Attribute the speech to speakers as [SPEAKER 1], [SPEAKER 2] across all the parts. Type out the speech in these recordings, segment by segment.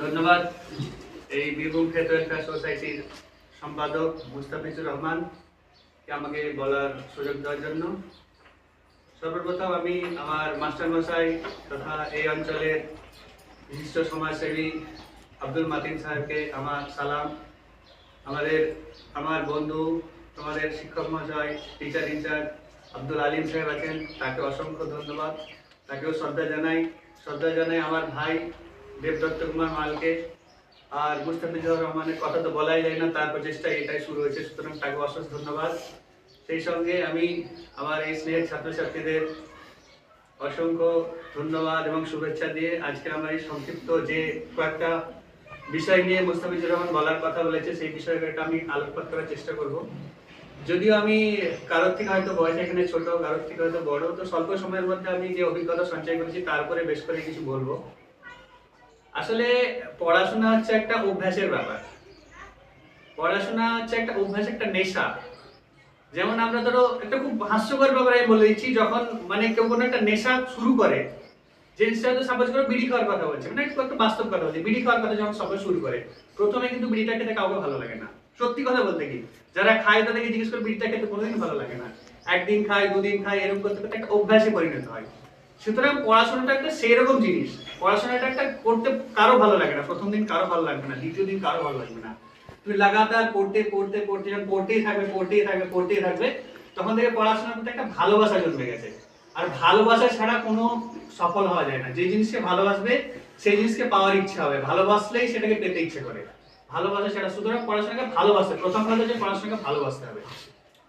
[SPEAKER 1] ধন্যবাদ। এই বীরভূম ক্ষেত ওয়েলফেয়ার সোসাইটির সম্পাদক মুস্তাফিজুর রহমানকে আমাকে বলার সুযোগ দেওয়ার জন্য। সর্বপ্রথম আমি আমার মাস্টারমশাই তথা এই অঞ্চলের বিশিষ্ট সমাজসেবী আব্দুল মাতিন সাহেবকে আমার সালাম। আমাদের, আমার বন্ধু, আমাদের শিক্ষক মহাশয় টিচার ইনচার্জ আব্দুল আলিম সাহেব আছেন, তাকে অসংখ্য ধন্যবাদ। তাকেও শ্রদ্ধা জানাই। শ্রদ্ধা জানাই আমার ভাই দেবদত্ত কুমার মালকে। আর মুস্তাফিজুর রহমানের কথা তো বলাই যায় না, তার প্রচেষ্টা এটাই শুরু হয়েছে। সুতরাং তাকে অশেষ ধন্যবাদ। সেই সঙ্গে আমি আমার এই স্নেহের ছাত্রছাত্রীদের অসংখ্য ধন্যবাদ এবং শুভেচ্ছা দিয়ে আজকে আমার এই সংক্ষিপ্ত যে কয়েকটা বিষয় নিয়ে মুস্তাফিজুর রহমান বলার কথা বলেছে, সেই বিষয়টা আমি আলোকপাত করার চেষ্টা করব। যদিও আমি কারোর থেকে হয়তো বয়স এখানে ছোট, কারোর থেকে হয়তো বড়, তো স্বল্প সময়ের মধ্যে আমি যে অভিজ্ঞতা সঞ্চয় করেছি তারপরে বেশ করে কিছু বলব। আসলে পড়াশোনা হচ্ছে একটা অভ্যাসের ব্যাপার। পড়াশোনা হচ্ছে একটা অভ্যাস, একটা নেশা। যেমন আমরা ধরো একটা খুব হাস্যকর ব্যাপার আমি বলে দিচ্ছি, যখন মানে কেউ কোনো একটা নেশা শুরু করে জিনিসটা হয়তো সাপোজ করে বিড়ি খাওয়ার কথা বলছে মানে একটু একটা বাস্তব কথা বলছে, বিড়ি খাওয়ার কথা যখন সবাই শুরু করে, প্রথমে কিন্তু বিড়িটা খেতে কাউকে ভালো লাগে না। সত্যি কথা বলতে কি, যারা খায় তাদেরকে জিজ্ঞেস করে বিড়িটা খেতে কোনোদিন ভালো লাগে না। একদিন খায়, দুদিন খায়, এরকম করতে করতে একটা অভ্যাসে পরিণত হয়। সুতরাং পড়াশোনাটা একটা সেরকম জিনিস। পড়াশোনাটা একটা করতে কারও ভালো লাগে না। প্রথম দিন কারও ভালো লাগবে না, দ্বিতীয় দিন কারও ভালো লাগবে না। তুমি লাগাতার পড়তে পড়তে পড়তে, যখন পড়তেই থাকবে পড়তেই থাকবে পড়তেই থাকবে, তখন থেকে পড়াশোনার প্রতি একটা ভালোবাসা জন্মে গেছে। আর ভালোবাসা ছাড়া কোনো সফল হওয়া যায় না। যে জিনিসকে ভালোবাসবে, সেই জিনিসকে পাওয়ার ইচ্ছা হবে। ভালোবাসলেই সেটাকে পেতে ইচ্ছে করে। ভালোবাসা ছাড়া সুতরাং পড়াশোনাকে ভালোবাসতে প্রথম কথা হচ্ছে পড়াশোনাকে ভালোবাসতে হবে।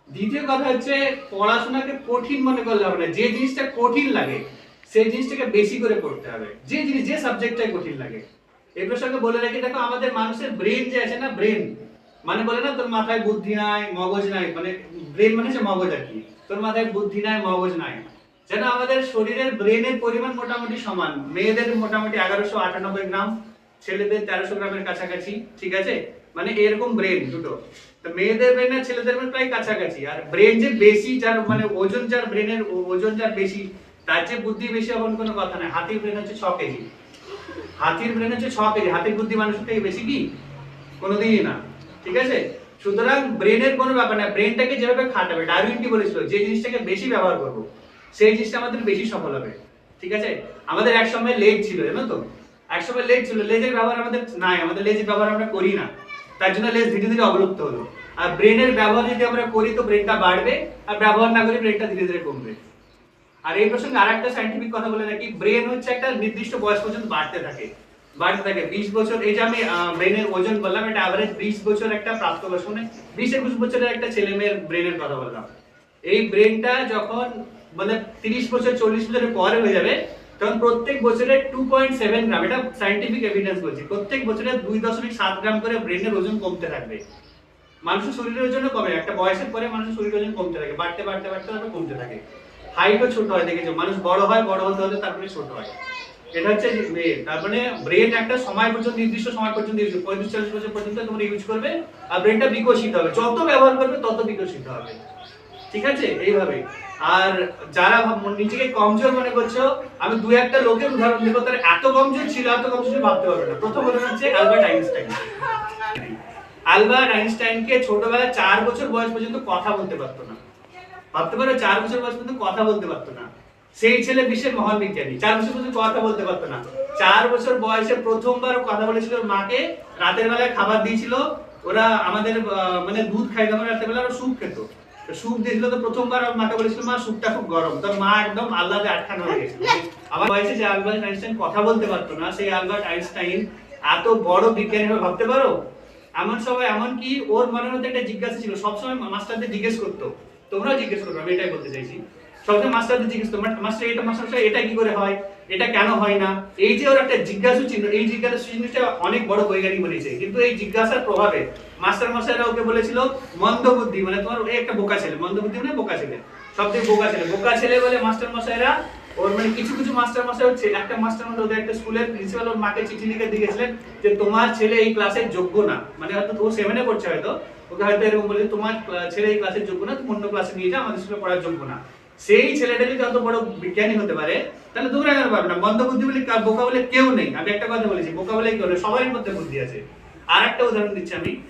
[SPEAKER 1] দ্বিতীয় কথা হচ্ছে পড়াশোনাকে কঠিন মনে করলে হবে না। যে জিনিসটা কঠিন লাগে সেই জিনিসটাকে বেশি করে পড়তে হবে। যে জিনিস, যে সাবজেক্টটাই কঠিন লাগে। এই প্রসঙ্গে বলে রাখি, দেখো, আমাদের মানুষের ব্রেন যে আছে না ব্রেন মানে বলে না, তোর মাথায় বুদ্ধি নাই, মগজ নাই। মানে ব্রেন মানে মগজ আর কি। তোর মাথায় বুদ্ধি নাই, মগজ নাই। যেন আমাদের শরীরের ব্রেনের পরিমাণ মোটামুটি সমান। মেয়েদের মোটামুটি এগারোশো আটানব্বই গ্রাম, ছেলেদের তেরোশো গ্রামের কাছাকাছি, ঠিক আছে? মানে এরকম ব্রেন দুটো। তো মেয়েদের ব্রেন আর ছেলেদের ব্রেন প্রায় কাছাকাছি। আর ব্রেন যে বেশি, যার মানে ওজন যার ব্রেনের ওজন যার বেশি তার যে বুদ্ধি বেশি এমন কোনো কথা নাই। হাতির ব্রেন হচ্ছে ছ কেজি। হাতির ব্রেন হচ্ছে ছ কেজি। হাতির বুদ্ধি মানুষের থেকে বেশি কি? কোনোদিনই না। ঠিক আছে? সুতরাং ব্রেনের কোনো ব্যাপার না। ব্রেনটাকে যেভাবে খাটাবে ডারউইন কি বলেছিল, যে জিনিসটাকে বেশি ব্যবহার করব, সেই জিনিসটা আমাদের বেশি সফল হবে। ঠিক আছে? আমাদের এক সময় লেজ ছিল, জানো তো? এক সময় লেজ ছিল। লেজের ব্যবহার আমাদের নাই। আমাদের লেজের ব্যবহার আমরা করি না। তার জন্য লেজ ধীরে ধীরে অবলুপ্ত হলো। আর ব্রেনের ব্যবহার যদি আমরা করি, তো ব্রেনটা বাড়বে। আর ব্যবহার না করি ব্রেনটা ধীরে ধীরে কমবে। আর এই প্রসঙ্গে আরেকটা সাইন্টিফিক কথা বলে রাখি ব্রেন হচ্ছে একটা নির্দিষ্ট বয়স পর্যন্ত বাড়তে থাকে বাড়তে থাকে। বিশ বছর, এই যে আমি ব্রেনের ওজন বললাম, এটা অ্যাভারেজ বিশ বছর একটা প্রাপ্তবয়স্ক মানে বিশ একুশ বছরের একটা ছেলে মেয়ের ব্রেনের কথা বললাম। এই ব্রেনটা যখন মানে তিরিশ বছর, চল্লিশ বছরের পরে হয়ে যাবে, তখন প্রত্যেক বছরে টু পয়েন্ট সেভেন গ্রাম এটা সাইন্টিফিক এভিডেন্স বলছি, প্রত্যেক বছরে দুই দশমিক সাত গ্রাম করে ব্রেনের ওজন কমতে থাকবে। মানুষের শরীরের ওজন কমে, একটা বয়সের পরে মানুষের শরীরের ওজন কমতে থাকে, বাড়তে বাড়তে বাড়তে, তারপরে কমতে থাকে। হাইটও ছোট হয় দেখেছ? মানুষ বড় হয় বড় হতে হতে তারপরে ছোট হয়। এটা হচ্ছে তার মানে ব্রেন একটা সময় পর্যন্ত নির্দিষ্ট সময় পর্যন্ত ইউজ পঁয়ত্রিশ চল্লিশ বছর পর্যন্ত তোমরা ইউজ করবে আর ব্রেনটা বিকশিত হবে। যত ব্যবহার করবে তত বিকশিত হবে। ঠিক আছে? এইভাবে। আর যারা নিজেকে কমজোর মনে করছ আমি দু একটা লোকের উদাহরণ দেবো তারা এত কমজোর ছিল এত কমজোর ভাবতে পারবে না। প্রথম উদাহরণ হচ্ছে অ্যালবার্ট আইনস্টাইন অ্যালবার্ট আইনস্টাইনকে ছোটবেলায় চার বছর বয়স পর্যন্ত কথা বলতে পারতো না। ভাবতে পারো, চার বছর বয়স পর্যন্ত কথা বলতে পারতো না। সেই ছেলে বিশ্বের মহান বিজ্ঞানী। চার বছর পর্যন্ত কথা বলতে পারতো না। চার বছর বয়সে প্রথমবার কথা বলেছিল মাকে। রাতের বেলায় খাবার দিয়েছিল। ওরা আমাদের মানে দুধ খাই তখন রাতের বেলা, ওরা স্যুপ খেত। তো স্যুপ দিয়েছিল তো প্রথমবার মাকে বলেছিল, মা, স্যুপটা খুব গরম। তোর মা একদম আল্লাহতে আটকানো হয়ে গেছিল। আমার বয়সে যে, আলবার্ট আইনস্টাইন কথা বলতে পারতো না। সেই আলবার্ট আইনস্টাইন এত বড় বিজ্ঞানী হবে, ভাবতে পারো? এমন সময় এমন কি ওর মনের মধ্যে একটা জিজ্ঞাসা ছিল। সবসময় মাস্টারদের জিজ্ঞেস করতো তোমরাও জিজ্ঞেস করবে, আমি এটাই বলতে চাইছি। সবসময় মাস্টারদের জিজ্ঞেস করতো মাস্টার, এটা মাস্টার, এটা কি করে হয়? এটা কেন হয় না? এই যে ওর একটা জিজ্ঞাসু চিহ্ন, এই জিজ্ঞাসা চিহ্নটা অনেক বড় বৈজ্ঞানিক বলেছে। কিন্তু এই জিজ্ঞাসার প্রভাবে মাস্টার মশাইরা ওকে বলেছিল মন্দবুদ্ধি মানে তোমার এই একটা বোকা ছেলে মন্দবুদ্ধি মানে বোকা ছেলে সব থেকে বোকা ছেলে। বোকা ছেলে বলে মাস্টার মশাইরা, ওর মানে কিছু কিছু মাস্টার মশাই হচ্ছে, একটা মাস্টার মশাই ওদের একটা স্কুলের প্রিন্সিপাল ওর মাকে চিঠি লিখে দিয়েছিলেন যে, তোমার ছেলে এই ক্লাসের যোগ্য না। মানে হয়তো ও সেভেনে পড়ছে হয়তো ওকে হয়তো এরকম বলে, তোমার ছেলে এই ক্লাসের যোগ্য না, তুমি অন্য ক্লাসে নিয়ে যাও, আমাদের স্কুলে পড়ার যোগ্য না। সেই ছেলেটা যদি অত বড় বিজ্ঞানী হতে পারে, তাহলে দূরে কেন পারবে না। মন্দ বুদ্ধি বলে বোকা বলে কেউ নেই। আমি একটা কথা বলেছি বোকা বলে কেউ নেই, সবারই মধ্যে বুদ্ধি আছে। আর একটা উদাহরণ দিচ্ছি আমি।